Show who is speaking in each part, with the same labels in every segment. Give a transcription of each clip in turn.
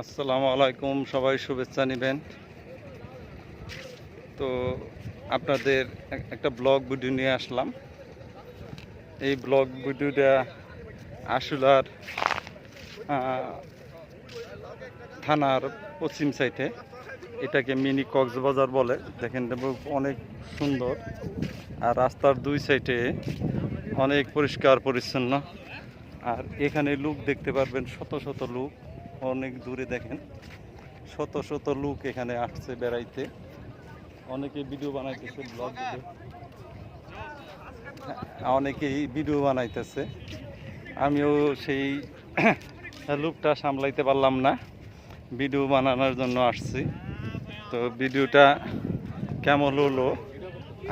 Speaker 1: আসসালামু আলাইকুম, সবাই শুভেচ্ছা নেবেন। তো আপনাদের একটা ব্লগ ভিডিও নিয়ে আসলাম। এই ব্লগ ভিডিওটা আশুলার থানার পশ্চিম সাইডে। এটাকে মিনি কক্সবাজার বলে। দেখেন অনেক সুন্দর। আর রাস্তার দুই সাইডে অনেক পরিষ্কার পরিচ্ছন্ন। আর এখানে লোক দেখতে পারবেন, শত শত লোক। অনেক দূরে দেখেন। শত শত লোক এখানে আসছে বেড়াইতে। অনেকে ভিডিও বানাইতেছে ব্লগ অনেকেই ভিডিও বানাইতেছে। আমিও সেই লুকটা সামলাইতে পারলাম না। ভিডিও বানানোর জন্য আসছি। তো ভিডিওটা কেমন হলো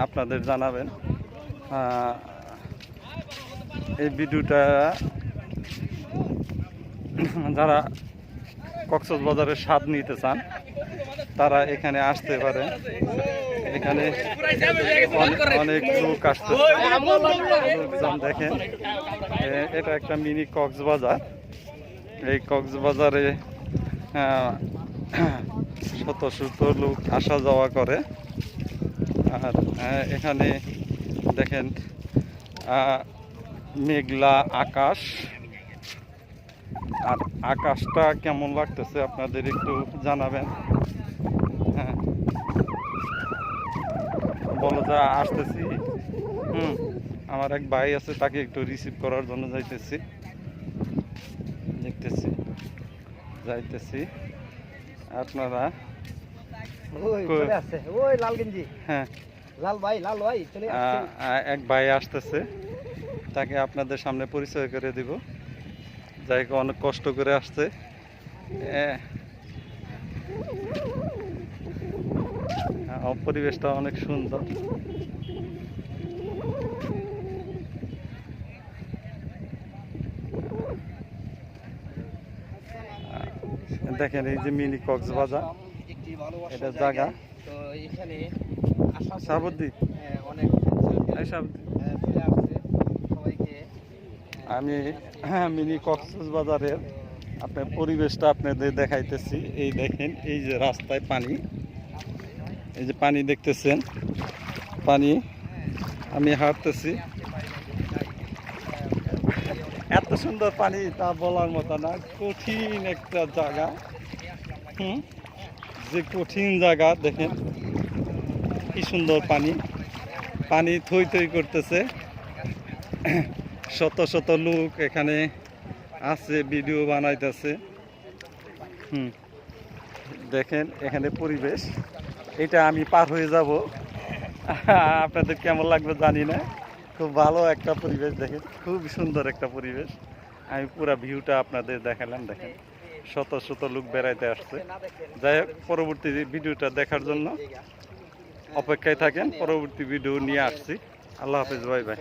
Speaker 1: আপনাদের জানাবেন। এই ভিডিওটা যারা কক্সবাজারের স্বাদ নিতে চান, তারা এখানে আসতে পারে। এখানে অনেক- লোক আসতে দেখেন এটা একটা মিনি কক্সবাজার। এই কক্সবাজারে শত শত লোক আসা যাওয়া করে। আর এখানে দেখেন মেঘলা আকাশ। আর আকাশটা কেমন লাগতেছে আপনাদের একটু জানাবেন? হ্যাঁ। বলো যা আসতেছি। হুম আমার এক ভাই আছে তাকে একটু রিসিভ করার জন্য যাইতেছি। দেখতেছি যাইতেছি। আপনারা? হ্যাঁ। এক ভাই আসতেছে তাকে আপনাদের সামনে পরিচয় করে দিব। যাই অনেক কষ্ট করে আসছে। এ, পরিবেশটা অনেক সুন্দর। দেখেন এই যে মিনি কক্সবাজার এটা
Speaker 2: জায়গা। তো এখানে
Speaker 1: সাবুদ্দি
Speaker 2: হ্যাঁ, অনেক
Speaker 1: সাবুদ্দি
Speaker 2: হ্যাঁ, চলে আসছে সবাইকে
Speaker 1: আমি হ্যাঁ মিনি কক্সবাজারের আপনার পরিবেশটা আপনাদের দেখাইতেছি। এই দেখেন, এই যে রাস্তায় পানি। এই যে পানি দেখতেছেন, পানি। আমি হাঁটতেছি। এত সুন্দর পানি, তা বলার মতো না। কঠিন একটা জায়গা। হুম? যে কঠিন জায়গা, দেখেন। কি সুন্দর পানি। পানি থই থই করতেছে। শত শত লোক এখানে আছে, ভিডিও বানাইতেছে। হুম। দেখেন এখানে পরিবেশ। এটা আমি পার হয়ে যাব। আপনাদের কেমন লাগবে জানি না। খুব ভালো একটা পরিবেশ দেখেন। খুব সুন্দর একটা পরিবেশ। আমি পুরো ভিউটা আপনাদের দেখালাম, দেখেন। শত শত লোক বেড়াইতে আসছে। যাই হোক, পরবর্তী ভিডিওটা দেখার জন্য অপেক্ষায় থাকেন। পরবর্তী ভিডিও নিয়ে আসছি। আল্লাহ হাফিজ ভাই ভাই